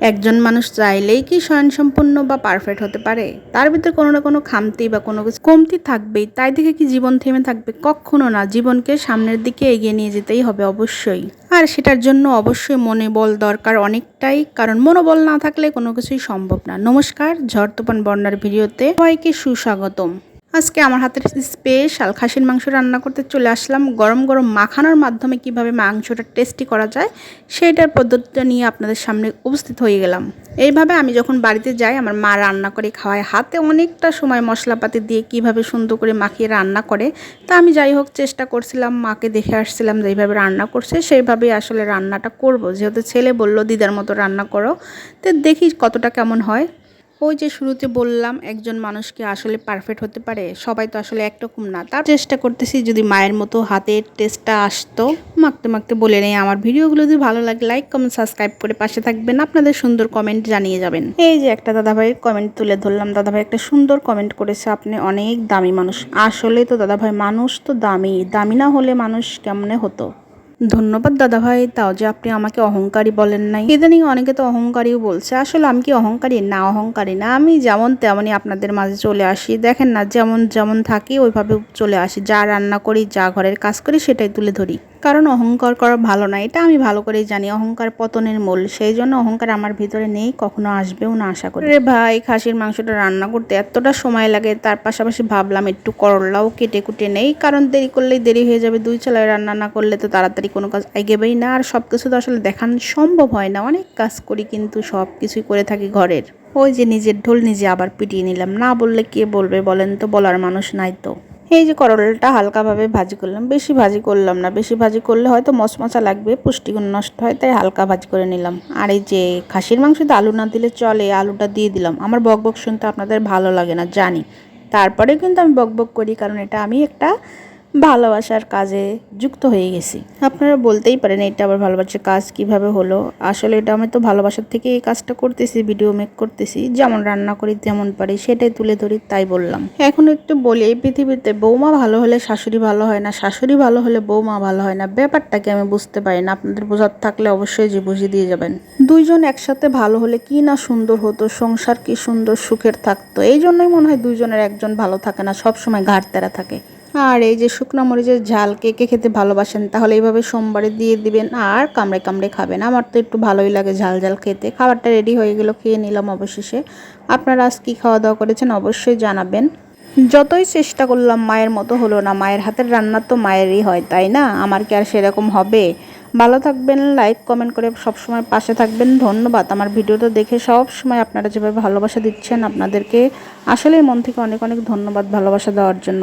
একজন মানুষ চাইলেই কি স্বয়ংসম্পূর্ণ বা পারফেক্ট হতে পারে? তার ভিতরে কোনো না কোনো খামতি বা কোনো কিছু কমতি থাকবেই। তাই দেখে কি জীবন থেমে থাকবে? কখনো না। জীবনকে সামনের দিকে এগিয়ে নিয়ে যেতেই হবে অবশ্যই। আর সেটার জন্য অবশ্যই মনে বল দরকার অনেকটাই। কারণ মনোবল না থাকলে কোনো কিছুই সম্ভব না। নমস্কার, ঝড় তুফান বন্যার ভিডিওতে সবাইকে সুস্বাগতম। আজকে আমার হাতের স্পেশাল খাসির মাংস রান্না করতে চলে আসলাম। গরম গরম মাখানোর মাধ্যমে কীভাবে মাংসটা টেস্টি করা যায়, সেইটার পদ্ধতিটা নিয়ে আপনাদের সামনে উপস্থিত হয়ে গেলাম। এইভাবে আমি যখন বাড়িতে যাই, আমার মা রান্না করে খাওয়ায়। হাতে অনেকটা সময় মশলাপাতি দিয়ে কীভাবে সুন্দর করে মাখিয়ে রান্না করে, তা আমি যাই হোক চেষ্টা করছিলাম, মাকে দেখে আসছিলাম যে এইভাবে রান্না করছে, সেইভাবেই আসলে রান্নাটা করব। যেহেতু ছেলে বলল, দিদার মতো রান্না করো। তো দেখি কতটা কেমন হয়। ওই যে শুরুতে বললাম, একজন মানুষকে আসলে পারফেক্ট হতে পারে, সবাই তো আসলে একরকম না। তার চেষ্টা করতেছি যদি মায়ের মতো হাতের টেস্টটা আসতো। মাখতে মাখতে বলে নেই আমার ভিডিওগুলো, যদি ভালো লাগে লাইক কমেন্ট সাবস্ক্রাইব করে পাশে থাকবেন। আপনাদের সুন্দর কমেন্ট জানিয়ে যাবেন। এই যে একটা দাদাভাইয়ের কমেন্ট তুলে ধরলাম। দাদাভাই একটা সুন্দর কমেন্ট করেছে, আপনি অনেক দামি মানুষ। আসলে তো দাদাভাই, মানুষ তো দামি। দামি না হলে মানুষ কেমনে হতো? ধন্যবাদ দাদা ভাই, তাও যে আপনি আমাকে অহংকারী বলেন নাই। ইদানিং অনেকে তো অহংকারীও বলছে, আসলে আমি কি অহংকারী? না অহংকারী না। আমি যেমন তেমনই আপনাদের মাঝে চলে আসি। দেখেন না, যেমন যেমন থাকি ওইভাবে চলে আসি। যা রান্না করি, যা ঘরের কাজ করি, সেটাই তুলে ধরি। কারণ অহংকার করা ভালো না, এটা আমি ভালো করেই জানি, অহংকার পতনের মূল। সেই জন্য অহংকার আমার ভিতরে নেই, কখনো আসবেও না আশা করি। রে ভাই, খাসির মাংসটা রান্না করতে এতটা সময় লাগে, তার পাশাপাশি ভাবলাম একটু করলাও কেটে কুটে নেই, কারণ দেরি করলেই দেরি হয়ে যাবে, দুই চালায় রান্না না করলে তো তাড়াতাড়ি কোনো কাজ এগেবেই না, আর সব কিছু তো আসলে দেখানো সম্ভব হয় না, অনেক কাজ করি কিন্তু সব কিছুই করে থাকি ঘরের। ওই যে নিজের ঢোল নিজে আবার পিটিয়ে নিলাম, না বললে কে বলবে বলেন তো, বলার মানুষ নাই তো। এই যে করলাটা হালকাভাবে ভাজি করলাম, বেশি ভাজি করলাম না, বেশি ভাজি করলে হয়তো মশমশা লাগবে, পুষ্টিগুণ নষ্ট হয়, তাই হালকা ভাজি করে নিলাম। আর এই যে খাসির মাংস তো আলু না দিলে চলে আলুটা দিয়ে দিলাম। আমার বকবক বক শুনতে আপনাদের ভালো লাগে না, জানি। তারপরে কিন্তু আমি বকবক বক করি, কারণ এটা আমি একটা ভালোবাসার কাজে যুক্ত হয়ে গেছি। আপনারা বলতেই পারেন, এটা আবার ভালোবাসার কাজ কীভাবে হলো? আসলে এটা আমি তো ভালোবাসার থেকে এই কাজটা করতেছি ভিডিও মেক করতেছি। যেমন রান্না করি যেমন পারি, সেটাই তুলে ধরি, তাই বললাম। এখন একটু বলি, এই পৃথিবীতে বৌমা ভালো হলে শাশুড়ি ভালো হয় না? শাশুড়ি ভালো হলে বৌমা ভালো হয় না? ব্যাপারটাকে আমি বুঝতে পারি না? আপনাদের বোঝার থাকলে অবশ্যই যে বুঝিয়ে দিয়ে যাবেন। দুইজন একসাথে ভালো হলে কি না সুন্দর হতো? সংসার কি সুন্দর, সুখের থাকতো? এই জন্যই মনে হয় দুইজনের একজন ভালো থাকে না সব সময় ঘাট তেরা থাকে। আর এই যে শুকনো মরিচের ঝাল কে কে খেতে ভালোবাসেন, তাহলে এইভাবে সোমবারে দিয়ে দিবেন আর কামড়ে কামড়ে খাবেন। আমার তো একটু ভালোই লাগে ঝাল ঝাল খেতে। খাবারটা রেডি হয়ে গেল, খেয়ে নিলাম অবশেষে। আপনারা আজ কী খাওয়া দাওয়া করেছেন অবশ্যই জানাবেন। যতই চেষ্টা করলাম, মায়ের মতো হলো না। মায়ের হাতের রান্না তো মায়েরই হয়, তাই না? আমার কি আর সেরকম হবে? ভালো থাকবেন লাইক কমেন্ট করে সবসময় পাশে থাকবেন। ধন্যবাদ। আমার ভিডিওটা দেখে সব সময় আপনারা যেভাবে ভালোবাসা দিচ্ছেন আপনাদেরকে আসলে মন থেকে অনেক অনেক ধন্যবাদ ভালোবাসা দেওয়ার জন্য।